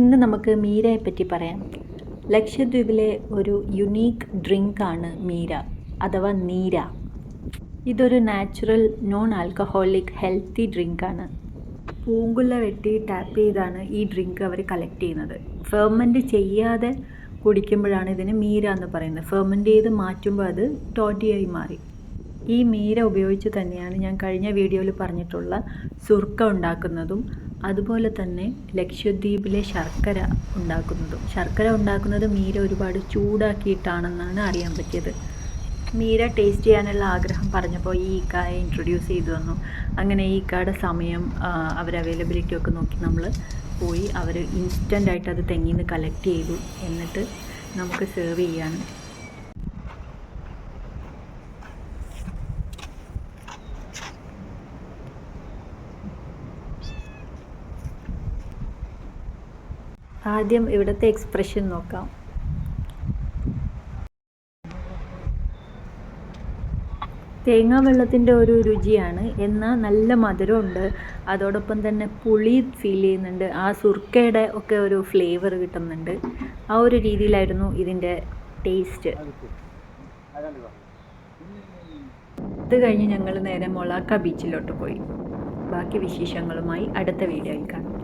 ഇന്ന് നമുക്ക് മീരയെ പറ്റി പറയാം. ലക്ഷദ്വീപിലെ ഒരു യുണീക്ക് ഡ്രിങ്കാണ് മീര അഥവാ നീര. ഇതൊരു നാച്ചുറൽ നോൺ ആൽക്കഹോളിക് ഹെൽത്തി ഡ്രിങ്കാണ് പൂങ്കുല വെട്ടി ടാപ്പ് ചെയ്താണ് ഈ ഡ്രിങ്ക് അവർ കളക്ട് ചെയ്യുന്നത്. ഫെർമെന്റ് ചെയ്യാതെ കുടിക്കുമ്പോഴാണ് ഇതിന് മീര എന്ന് പറയുന്നത്. ഫെർമെന്റ് ചെയ്ത് മാറ്റുമ്പോൾ അത് ടോട്ടിയായി മാറി. ഈ മീര ഉപയോഗിച്ച് തന്നെയാണ് ഞാൻ കഴിഞ്ഞ വീഡിയോയിൽ പറഞ്ഞിട്ടുള്ള സുർക്ക ഉണ്ടാക്കുന്നതും അതുപോലെ തന്നെ ലക്ഷദ്വീപിലെ ശർക്കര ഉണ്ടാക്കുന്നതും. ശർക്കര ഉണ്ടാക്കുന്നത് മീര ഒരുപാട് ചൂടാക്കിയിട്ടാണെന്നാണ് അറിയാൻ പറ്റിയത്. മീര ടേസ്റ്റ് ചെയ്യാനുള്ള ആഗ്രഹം പറഞ്ഞപ്പോൾ ഈ ഇക്കായെ ഇൻട്രൊഡ്യൂസ് ചെയ്തു തന്നു. അങ്ങനെ ഈ ഇക്കായുടെ സമയം അവർ അവൈലബിലിറ്റി ഒക്കെ നോക്കി നമ്മൾ പോയി അവർ ഇൻസ്റ്റന്റ് ആയിട്ട് അത് തെങ്ങിൽ നിന്ന് കളക്ട് ചെയ്തു. എന്നിട്ട് നമുക്ക് സെർവ് ചെയ്യാണ് ആദ്യം ഇവിടുത്തെ എക്സ്പ്രഷൻ നോക്കാം. തേങ്ങാ വെള്ളത്തിന്റെ ഒരു രുചിയാണ്. എന്നാൽ നല്ല മധുരമുണ്ട്. അതോടൊപ്പം തന്നെ പുളി ഫീൽ ചെയ്യുന്നുണ്ട്. ആ സുർക്കയുടെ ഒക്കെ ഒരു ഫ്ലേവർ കിട്ടുന്നുണ്ട്. ആ ഒരു രീതിയിലായിരുന്നു ഇതിന്റെ ടേസ്റ്റ് ഇത് കഴിഞ്ഞ് ഞങ്ങൾ നേരെ മൊളാക്ക ബീച്ചിലോട്ട് പോയി. ബാക്കി വിശേഷങ്ങളുമായി അടുത്ത വീഡിയോയിൽ കാണാം.